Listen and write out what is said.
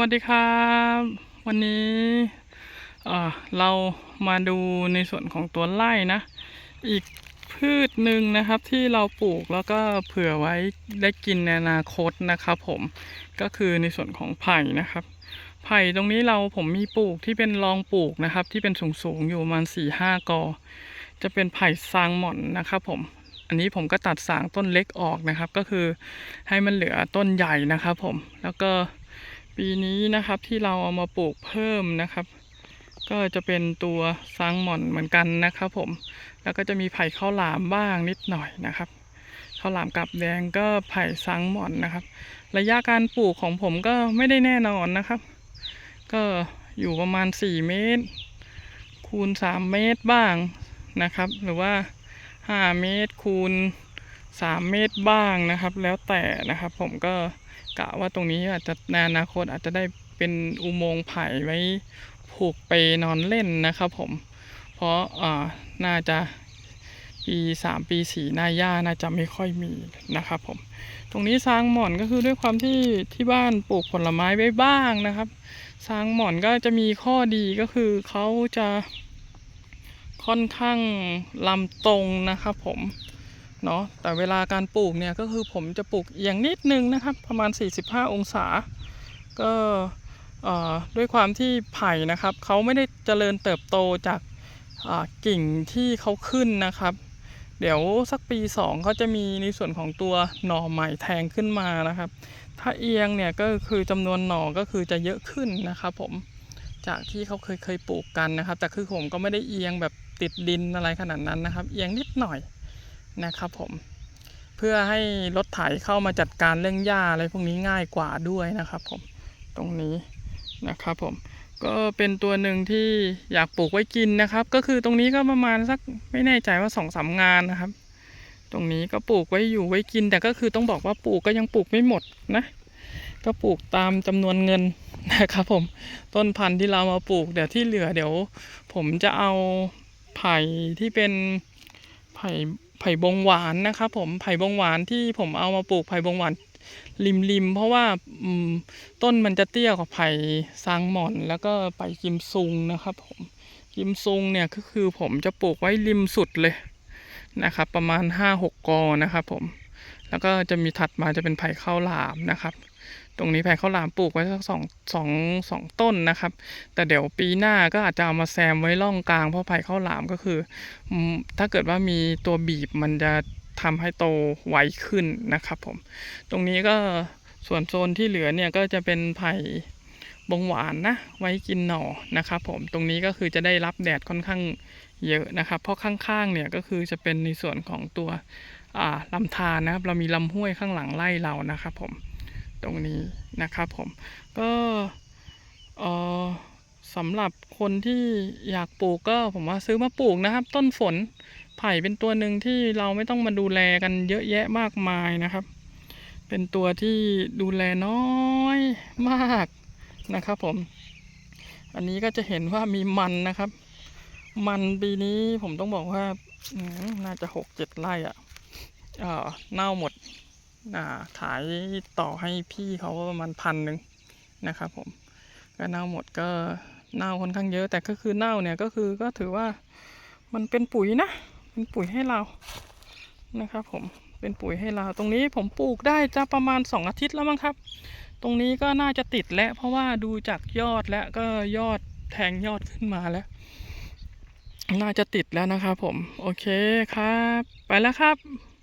วัสดีครับ วันนี้เรามาดูในส่วนของตัวไร่นะ อีกพืชหนึ่งนะครับที่เราปลูกแล้วก็เผื่อไว้ได้กินในอนาคตนะครับผมก็คือในส่วนของไผ่นะครับ ไผ่ตรงนี้เราผมมีปลูกที่เป็นรองปลูกนะครับ ที่เป็นสูงๆอยู่ประมาณสี่ห้ากอ จะเป็นไผ่ซางหม่อนนะครับผมอันนี้ผมก็ตัดสางต้นเล็กออกนะครับ ก็คือให้มันเหลือต้นใหญ่นะครับผมแล้วก็ ปีนี้นะครับที่เราเอามาปลูกเพิ่มนะครับ ก็จะเป็นตัวซางหม่อนเหมือนกันนะครับผมแล้วก็จะมีไผ่ข้าวหลามบ้างนิดหน่อยนะครับข้าวหลามกับแดงก็ไผ่ซางหม่อนนะครับ ระยะการปลูกของผมก็ไม่ได้แน่นอนนะครับ ก็อยู่ประมาณ 4 เมตร คูณ 3 เมตรบ้างนะครับ หรือว่า 5 เมตรคูณ 3เมตรบ้างนะครับ แล้วแต่นะครับ ผมก็กะว่าตรงนี้อาจจะในอนาคตอาจจะได้เป็นอุโมงค์ไผ่ไว้ผูกเปนอนเล่นนะครับ ผม เพราะอ่าน่าจะปีสามปีสี่หน้าหญ้าน่าจะไม่ค่อยมีนะครับ ผม ตรงนี้ซางหม่อนก็คือด้วยความที่ที่บ้านปลูกผลไม้ไว้บ้างนะครับซางหม่อนก็จะมีข้อดีก็คือเขาจะค่อนข้างลำตรงนะครับผม เนาะแต่เวลาการปลูกเนี่ยก็คือผมจะปลูกเอียงนิดนึงนะครับ ประมาณ 45 องศา ก็ด้วยความที่ไผ่นะครับเขาไม่ได้เจริญเติบโตจากกิ่งที่เขาขึ้นนะครับ เดี๋ยวสักปีสองเขาจะมีในส่วนของตัวหน่อใหม่แทงขึ้นมานะครับ ถ้าเอียงเนี่ยก็คือจำนวนหน่อก็คือจะเยอะขึ้นนะครับผมจากที่เขาเคยเคยปลูกกันนะครับ แต่คือผมก็ไม่ได้เอียงแบบติดดินอะไรขนาดนั้นนะครับ เอียงนิดหน่อย นะครับผมเพื่อให้รถไถเข้ามาจัดการเรื่องหญ้าอะไรพวกนี้ง่ายกว่าด้วยนะครับผมตรงนี้นะครับผมก็เป็นตัวหนึ่งที่อยากปลูกไว้กินนะครับ ก็คือตรงนี้ก็ประมาณสักไม่แน่ใจว่าสองสามงานนะครับ ตรงนี้ก็ปลูกไว้อยู่ไว้กิน แต่ก็คือต้องบอกว่าปลูกก็ยังปลูกไม่หมดนะ ก็ปลูกตามจำนวนเงินนะครับผมต้นพันธุ์ที่เรามาปลูกเดี๋ยวที่เหลือเดี๋ยว ผมจะเอาไผ่ที่เป็นไผ่ ผ่บงหวานนะครับผมไผ่บงหวานที่ผมเอามาปลูกไผ่บงหวานริมริมๆเพราะว่าต้นมันจะเตี้ยกว่าไผ่ซางหม่อนแล้วก็ไผ่กิมซุงนะครับผมกิมซุงเนี่ยก็คือผมจะปลูกไว้ริมสุดเลยนะครับ ประมาณห้าหกกอนะครับผมแล้วก็จะมีถัดมาจะเป็นไผ่ข้าวหลามนะครับ ตรงนี้ไผ่ข้าวหลามปลูกไว้สักสองสองสองต้นนะครับ แต่เดี๋ยวปีหน้าก็อาจจะเอามาแซมไว้ร่องกลางเพราะไผ่ข้าวหลามก็คือ ถ้าเกิดว่ามีตัวบีบมันจะทำให้โตไวขึ้นนะครับผม ตรงนี้ก็ส่วนโซนที่เหลือเนี่ยก็จะเป็นไผ่บงหวานนะไว้กินหน่อนะครับผมตรงนี้ก็คือจะได้รับแดดค่อนข้างเยอะนะครับ เพราะข้างๆเนี่ยก็คือจะเป็นในส่วนของตัวลำธารนะครับ เรามีลำห้วยข้างหลังไล่เรานะครับผม ตรงนี้นะครับผม ก็เอ่อสำหรับคนที่อยากปลูกก็ผมว่าซื้อมาปลูกนะครับ ต้นฝนไผ่เป็นตัวหนึ่งที่เราไม่ต้องมาดูแลกันเยอะแยะมากมายนะครับ เป็นตัวที่ดูแลน้อยมากนะครับผม อันนี้ก็จะเห็นว่ามีมันนะครับ มันปีนี้ผมต้องบอกว่าน่าจะหกเจ็ดไร่อะ่ะเน่าหมด ขายต่อให้พี่เขาประมาณพันหนึ่งนะครับผมก็เน่าหมดก็เน่าค่อนข้างเยอะแต่ก็คือเน่าเนี่ยก็คือก็ถือว่ามันเป็นปุ๋ยนะ เป็นปุ๋ยให้เรานะครับผมเป็นปุ๋ยให้เราตรงนี้ผมปลูกได้จะประมาณสองอาทิตย์แล้วมั้งครับ ตรงนี้ก็น่าจะติดแล้ว เพราะว่าดูจากยอดแล้วก็ยอดแทงยอดขึ้นมาแล้ว น่าจะติดแล้วนะครับผม โอเคครับ ไปแล้วครับ